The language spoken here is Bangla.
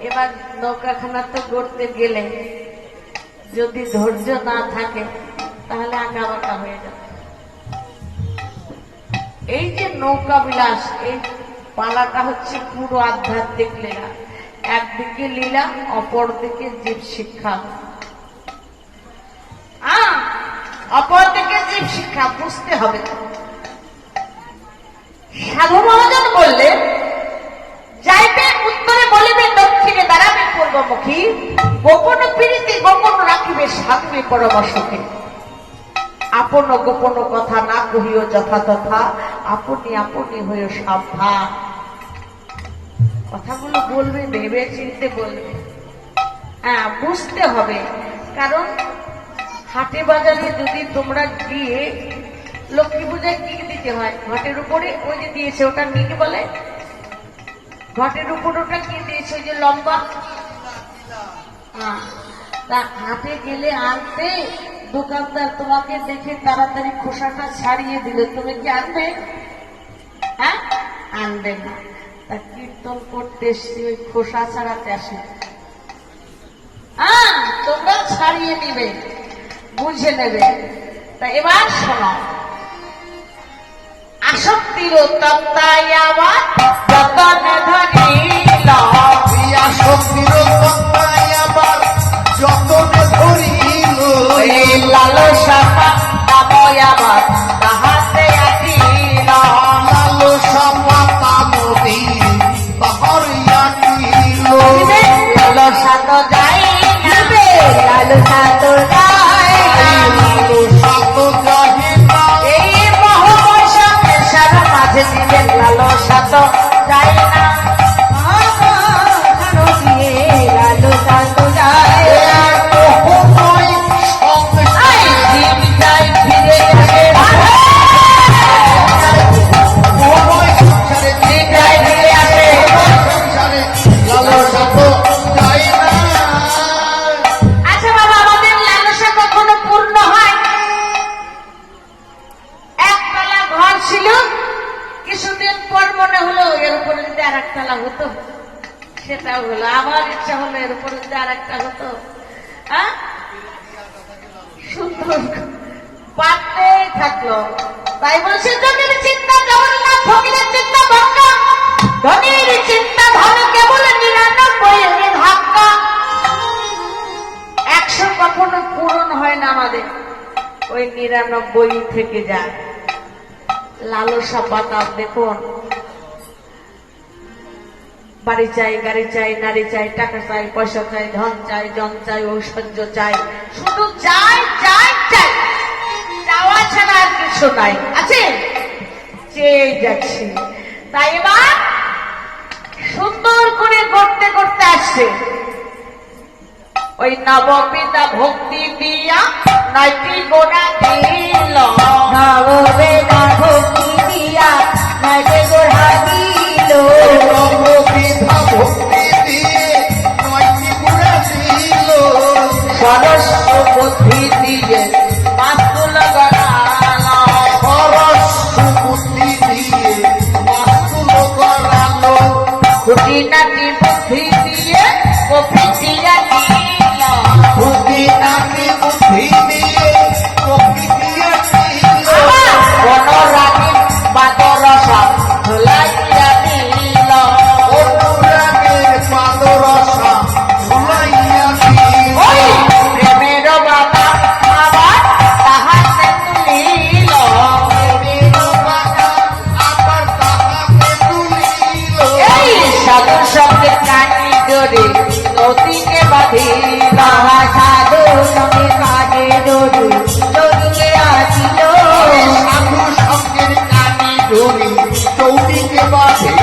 এবার নৌকাখানা তো গড়তে গেলে যদি ধৈর্য না থাকে তাহলে আঁকা বাঁকা হয়ে যাবে। এই যে নৌকা বিলাস এই পালাটা হচ্ছে পুরো আধ্যাত্মিক লীলা। একদিকে লীলা অপরদিকে জীব শিক্ষা। আহ, অপরদিকে জীব শিক্ষা বুঝতে হবে। সাধু মহাজন বললেন পূর্বমুখী গোপন পীড়িতে গোপন রাখিবে সাধবে পরমসুখে আপন গোপন কথা না কহিও যথাতথা, আপনি আপনি হইও সাবধান। কথাগুলো বলবে, ভেবে চিনতে বলবে। হ্যাঁ বুঝতে হবে। কারণ হাটে বাজারে যদি তোমরা গিয়ে লক্ষ্মী পূজায় কি দিতে হয়? ঘটের উপরে ওই যে দিয়েছে, ওটা নিকে বলে? ঘটের উপর ওটা কি দিয়েছে? ওই যে লম্বা? তা হাটে গেলে আনতে, দোকানদার তোমাকে দেখে তাড়াতাড়ি খোসাটা ছাড়িয়ে দিল, তুমি কি আনবে? হ্যাঁ? আনবে না। তা কীর্তন করতে এসছি, ওই খোসা ছাড়াতে আসে। হ্যাঁ তোমরা ছাড়িয়ে নিবে বুঝে নেবে। তা এবার শোনো। আসক্তির তত্ত্বায় আবার সেটাও হলো, আমার ইচ্ছা হলো এর উপরে যদি আর একটা হতো। হ্যাঁ? থাকল। তাই বলছে জমির চিন্তা চিন্তা ধনির চিন্তা কেবল নিরানব্বই ধাক্কা। একশো কখনো পূরণ হয় না আমাদের। ওই নিরানব্বই থেকে যায় লালসা পাতা দেখুন। বাড়ি চাই, গাড়ি চাই, নারী চাই, টাকা চাই, পয়সা চাই, ধন চাই জন চাই ঐশ্বর্য চাই, শুধু চাই চাই চাই চাওয়া ছাড়া আর কিছু নাই। আছে? চেয়ে যাচ্ছি। তাই এবার সুন্দর করে করতে করতে আসছে। ওই নবপিতা ভক্তি দিয়া নয়টি গোড়া দিল। বুদ্ধি দিয়ে বুদ্ধি নাকি বুদ্ধি নদীকে বাবা সাধু সঙ্গে কাজে জোরে নদীকে আসিল সাধু সঙ্গে কানে ধরি চৌদিকে বাঁধিল